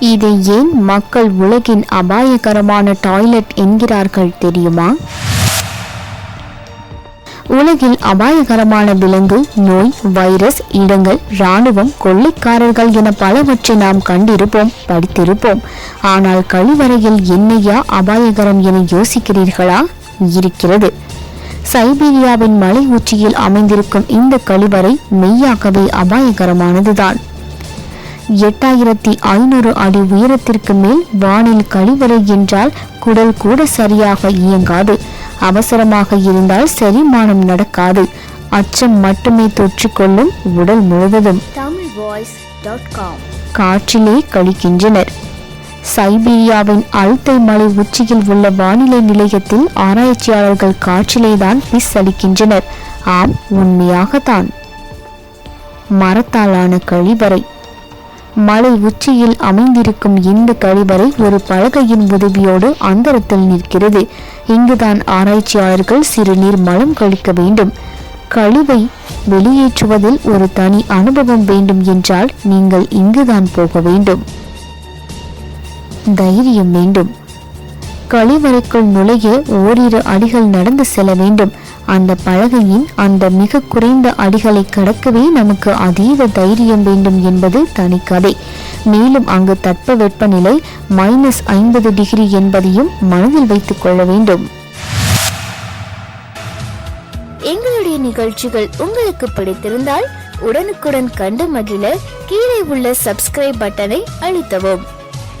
இதை ஏன் மக்கள் உலகின் அபாயகரமான டாய்லெட் என்கிறார்கள் தெரியுமா? உலகில் அபாயகரமான விலங்கு நோய் வைரஸ் இடங்கள் இராணுவம் கொள்ளைக்காரர்கள் என பலவற்றை நாம் கண்டிருப்போம் படித்திருப்போம். ஆனால் கழிவறையில் என்னையா அபாயகரம் என யோசிக்கிறீர்களா? இருக்கிறது. சைபீரியாவின் மலை உச்சியில் அமைந்திருக்கும் இந்த கழிவறை மெய்யாகவே அபாயகரமானதுதான். எட்டாயிரத்தி ஐநூறு அடி உயரத்திற்கு மேல் வானில் கழிவறை என்றால் குடல் கூட சரியாக இயங்காது. அவசரமாக இருந்தால் செரிமானம் நடக்காது. அச்சம் மட்டுமே தொற்றிக்கொள்ளும் உடல் முழுவதும். காற்றிலே கழிக்கின்றனர். சைபீரியாவின் அல்தை மலை உச்சியில் உள்ள வானிலை நிலையத்தில் ஆராய்ச்சியாளர்கள் காற்றிலேதான் பிஸ் அளிக்கின்றனர் ஆம் உண்மையாகத்தான். மரத்தாலான கழிவறை. மலை உச்சியில் அமைந்திருக்கும் இந்த கழிவறை ஒரு பலகையின் உதவியோடு அந்தரத்தில் நிற்கிறது. இங்குதான் ஆராய்ச்சியாளர்கள் சிறுநீர் மலம் கழிக்க வேண்டும். கழிவை வெளியேற்றுவதில் ஒரு தனி அனுபவம் வேண்டும் என்றால் நீங்கள் இங்குதான் போக வேண்டும். தைரியம் வேண்டும். கழிவறைக்குள் நுழைய ஓரிரு அடிகள் நடந்து செல்ல வேண்டும். அந்த பலகையின் அந்த மிக குறைந்த அடிகளை கடக்கவே நமக்கு அதீத தைரியம் வேண்டும் என்பது தனிக்கதை மேலும் அங்கு தட்பவெப்பநிலை மைனஸ் ஐம்பது டிகிரி என்பதையும் மனதில் வைத்துக் கொள்ள வேண்டும். எங்களுடைய நிகழ்ச்சிகள் உங்களுக்கு பிடித்திருந்தால் உடனுக்குடன் கண்டு மகிழ கீழே உள்ள சப்ஸ்கிரைப் பட்டனை அழுத்தவும்.